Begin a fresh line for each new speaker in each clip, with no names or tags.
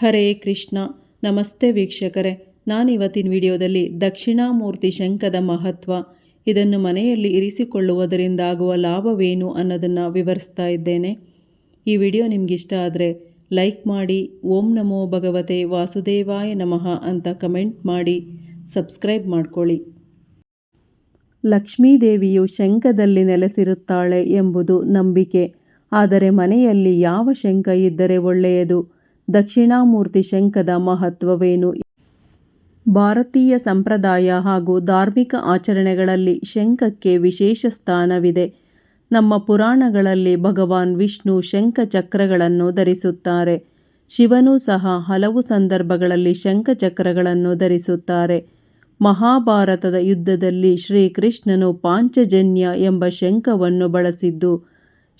ಹರೇ ಕೃಷ್ಣ. ನಮಸ್ತೆ ವೀಕ್ಷಕರೇ. ನಾನಿವತ್ತಿನ ವಿಡಿಯೋದಲ್ಲಿ ದಕ್ಷಿಣಾಮೂರ್ತಿ ಶಂಖದ ಮಹತ್ವ. ಇದನ್ನು ಮನೆಯಲ್ಲಿ ಇರಿಸಿಕೊಳ್ಳುವುದರಿಂದ ಆಗುವ ಲಾಭವೇನು ಅನ್ನೋದನ್ನು ವಿವರಿಸ್ತಾ ಇದ್ದೇನೆ. ಈ ವಿಡಿಯೋ ನಿಮಗಿಷ್ಟ ಆದರೆ ಲೈಕ್ ಮಾಡಿ, ಓಂ ನಮೋ ಭಗವತೆ ವಾಸುದೇವಾಯ ನಮಃ ಅಂತ ಕಮೆಂಟ್ ಮಾಡಿ, ಸಬ್ಸ್ಕ್ರೈಬ್ ಮಾಡ್ಕೊಳ್ಳಿ. ಲಕ್ಷ್ಮೀದೇವಿಯು ಶಂಖದಲ್ಲಿ ನೆಲೆಸಿರುತ್ತಾಳೆ ಎಂಬುದು ನಂಬಿಕೆ. ಆದರೆ ಮನೆಯಲ್ಲಿ ಯಾವ ಶಂಖ ಇದ್ದರೆ ಒಳ್ಳೆಯದು? ದಕ್ಷಿಣಾಮೂರ್ತಿ ಶಂಖದ ಮಹತ್ವವೇನು? ಭಾರತೀಯ ಸಂಪ್ರದಾಯ ಹಾಗೂ ಧಾರ್ಮಿಕ ಆಚರಣೆಗಳಲ್ಲಿ ಶಂಖಕ್ಕೆ ವಿಶೇಷ ಸ್ಥಾನವಿದೆ. ನಮ್ಮ ಪುರಾಣಗಳಲ್ಲಿ ಭಗವಾನ್ ವಿಷ್ಣು ಶಂಖ ಚಕ್ರಗಳನ್ನು ಧರಿಸುತ್ತಾರೆ. ಶಿವನೂ ಸಹ ಹಲವು ಸಂದರ್ಭಗಳಲ್ಲಿ ಶಂಖ ಚಕ್ರಗಳನ್ನು ಧರಿಸುತ್ತಾರೆ. ಮಹಾಭಾರತದ ಯುದ್ಧದಲ್ಲಿ ಶ್ರೀಕೃಷ್ಣನು ಪಾಂಚಜನ್ಯ ಎಂಬ ಶಂಖವನ್ನು ಬಳಸಿದ್ದು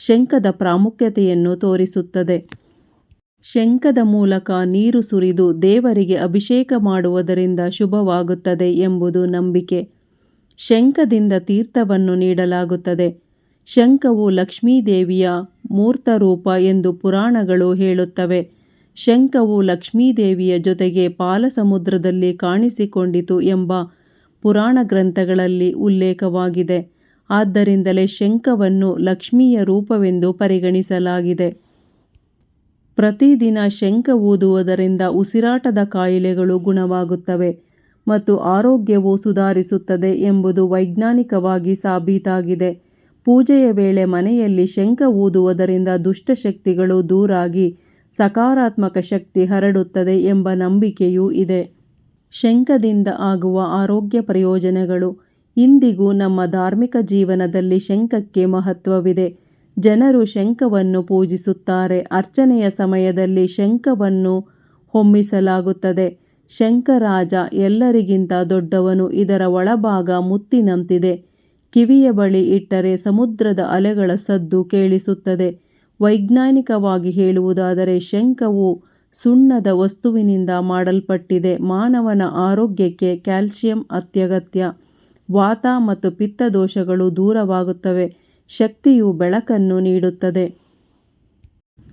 ಶಂಖದ ಪ್ರಾಮುಖ್ಯತೆಯನ್ನು ತೋರಿಸುತ್ತದೆ. ಶಂಖದ ಮೂಲಕ ನೀರು ಸುರಿದು ದೇವರಿಗೆ ಅಭಿಷೇಕ ಮಾಡುವುದರಿಂದ ಶುಭವಾಗುತ್ತದೆ ಎಂಬುದು ನಂಬಿಕೆ. ಶಂಖದಿಂದ ತೀರ್ಥವನ್ನು ನೀಡಲಾಗುತ್ತದೆ. ಶಂಖವು ಲಕ್ಷ್ಮೀದೇವಿಯ ಮೂರ್ತರೂಪ ಎಂದು ಪುರಾಣಗಳು ಹೇಳುತ್ತವೆ. ಶಂಖವು ಲಕ್ಷ್ಮೀದೇವಿಯ ಜೊತೆಗೆ ಪಾಲಸಮುದ್ರದಲ್ಲಿ ಕಾಣಿಸಿಕೊಂಡಿತು ಎಂಬ ಪುರಾಣ ಗ್ರಂಥಗಳಲ್ಲಿ ಉಲ್ಲೇಖವಾಗಿದೆ. ಆದ್ದರಿಂದಲೇ ಶಂಖವನ್ನು ಲಕ್ಷ್ಮಿಯ ರೂಪವೆಂದು ಪರಿಗಣಿಸಲಾಗಿದೆ. ಪ್ರತಿದಿನ ಶಂಖ ಊದುವುದರಿಂದ ಉಸಿರಾಟದ ಕಾಯಿಲೆಗಳು ಗುಣವಾಗುತ್ತವೆ ಮತ್ತು ಆರೋಗ್ಯವು ಸುಧಾರಿಸುತ್ತದೆ ಎಂಬುದು ವೈಜ್ಞಾನಿಕವಾಗಿ ಸಾಬೀತಾಗಿದೆ. ಪೂಜೆಯ ವೇಳೆ ಮನೆಯಲ್ಲಿ ಶಂಖ ಊದುವುದರಿಂದ ದುಷ್ಟಶಕ್ತಿಗಳು ದೂರಾಗಿ ಸಕಾರಾತ್ಮಕ ಶಕ್ತಿ ಹರಡುತ್ತದೆ ಎಂಬ ನಂಬಿಕೆಯೂ ಇದೆ. ಶಂಖದಿಂದ ಆಗುವ ಆರೋಗ್ಯ ಪ್ರಯೋಜನಗಳು ಇಂದಿಗೂ ನಮ್ಮ ಧಾರ್ಮಿಕ ಜೀವನದಲ್ಲಿ ಶಂಖಕ್ಕೆ ಮಹತ್ವವಿದೆ. ಜನರು ಶಂಖವನ್ನು ಪೂಜಿಸುತ್ತಾರೆ. ಅರ್ಚನೆಯ ಸಮಯದಲ್ಲಿ ಶಂಖವನ್ನು ಹೊಮ್ಮಿಸಲಾಗುತ್ತದೆ. ಶಂಖರಾಜ ಎಲ್ಲರಿಗಿಂತ ದೊಡ್ಡವನು. ಇದರ ಒಳಭಾಗ ಮುತ್ತಿನಂತಿದೆ. ಕಿವಿಯ ಬಳಿ ಇಟ್ಟರೆ ಸಮುದ್ರದ ಅಲೆಗಳ ಸದ್ದು ಕೇಳಿಸುತ್ತದೆ. ವೈಜ್ಞಾನಿಕವಾಗಿ ಹೇಳುವುದಾದರೆ ಶಂಖವು ಸುಣ್ಣದ ವಸ್ತುವಿನಿಂದ ಮಾಡಲ್ಪಟ್ಟಿದೆ. ಮಾನವನ ಆರೋಗ್ಯಕ್ಕೆ ಕ್ಯಾಲ್ಸಿಯಂ ಅತ್ಯಗತ್ಯ. ವಾತ ಮತ್ತು ಪಿತ್ತ ದೋಷಗಳು ದೂರವಾಗುತ್ತವೆ. ಶಕ್ತಿಯು ಬೆಳಕನ್ನು ನೀಡುತ್ತದೆ.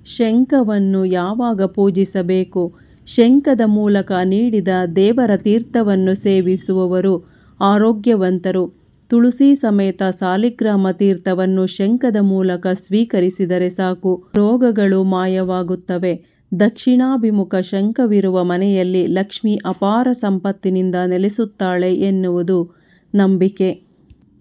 ಶಂಖವನ್ನು ಯಾವಾಗ ಪೂಜಿಸಬೇಕು? ಶಂಖದ ಮೂಲಕ ನೀಡಿದ ದೇವರ ತೀರ್ಥವನ್ನು ಸೇವಿಸುವವರು ಆರೋಗ್ಯವಂತರು. ತುಳಸಿ ಸಮೇತ ಸಾಲಿಗ್ರಾಮ ತೀರ್ಥವನ್ನು ಶಂಖದ ಮೂಲಕ ಸ್ವೀಕರಿಸಿದರೆ ಸಾಕು. ರೋಗಗಳು ಮಾಯವಾಗುತ್ತವೆ. ದಕ್ಷಿಣಾಭಿಮುಖ ಶಂಖವಿರುವ ಮನೆಯಲ್ಲಿ ಲಕ್ಷ್ಮಿ ಅಪಾರ ಸಂಪತ್ತಿನಿಂದ ನೆಲೆಸುತ್ತಾಳೆ ಎನ್ನುವುದು ನಂಬಿಕೆ.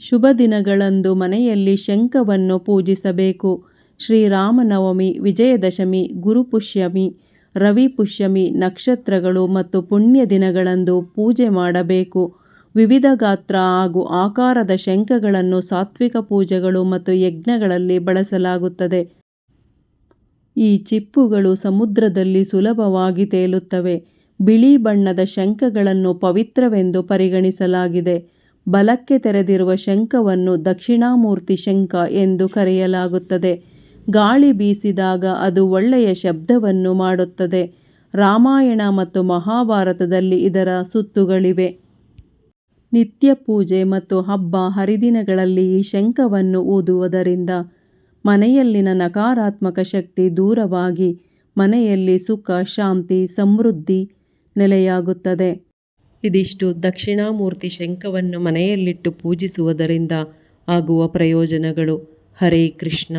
ಶುಭ ದಿನಗಳಂದು ಮನೆಯಲ್ಲಿ ಶಂಖವನ್ನು ಪೂಜಿಸಬೇಕು. ಶ್ರೀರಾಮನವಮಿ, ವಿಜಯದಶಮಿ, ಗುರುಪುಷ್ಯಮಿ, ರವಿಪುಷ್ಯಮಿ, ನಕ್ಷತ್ರಗಳು ಮತ್ತು ಪುಣ್ಯ ದಿನಗಳಂದು ಪೂಜೆ ಮಾಡಬೇಕು. ವಿವಿಧ ಗಾತ್ರ ಹಾಗೂ ಆಕಾರದ ಶಂಖಗಳನ್ನು ಸಾತ್ವಿಕ ಪೂಜೆಗಳು ಮತ್ತು ಯಜ್ಞಗಳಲ್ಲಿ ಬಳಸಲಾಗುತ್ತದೆ. ಈ ಚಿಪ್ಪುಗಳು ಸಮುದ್ರದಲ್ಲಿ ಸುಲಭವಾಗಿ ತೇಲುತ್ತವೆ. ಬಿಳಿ ಬಣ್ಣದ ಶಂಖಗಳನ್ನು ಪವಿತ್ರವೆಂದು ಪರಿಗಣಿಸಲಾಗಿದೆ. ಬಲಕ್ಕೆ ತೆರೆದಿರುವ ಶಂಖವನ್ನು ದಕ್ಷಿಣಾಮೂರ್ತಿ ಶಂಖ ಎಂದು ಕರೆಯಲಾಗುತ್ತದೆ. ಗಾಳಿ ಬೀಸಿದಾಗ ಅದು ಒಳ್ಳೆಯ ಶಬ್ದವನ್ನು ಮಾಡುತ್ತದೆ. ರಾಮಾಯಣ ಮತ್ತು ಮಹಾಭಾರತದಲ್ಲಿ ಇದರ ಸುತ್ತುಗಳಿವೆ. ನಿತ್ಯ ಪೂಜೆ ಮತ್ತು ಹಬ್ಬ ಹರಿದಿನಗಳಲ್ಲಿ ಈ ಶಂಖವನ್ನು ಊದುವುದರಿಂದ ಮನೆಯಲ್ಲಿನ ನಕಾರಾತ್ಮಕ ಶಕ್ತಿ ದೂರವಾಗಿ ಮನೆಯಲ್ಲಿ ಸುಖ, ಶಾಂತಿ, ಸಮೃದ್ಧಿ ನೆಲೆಯಾಗುತ್ತದೆ. ಇದಿಷ್ಟು ದಕ್ಷಿಣಾಮೂರ್ತಿ ಶಂಖವನ್ನು ಮನೆಯಲ್ಲಿಟ್ಟು ಪೂಜಿಸುವುದರಿಂದ ಆಗುವ ಪ್ರಯೋಜನಗಳು. ಹರೇ ಕೃಷ್ಣ.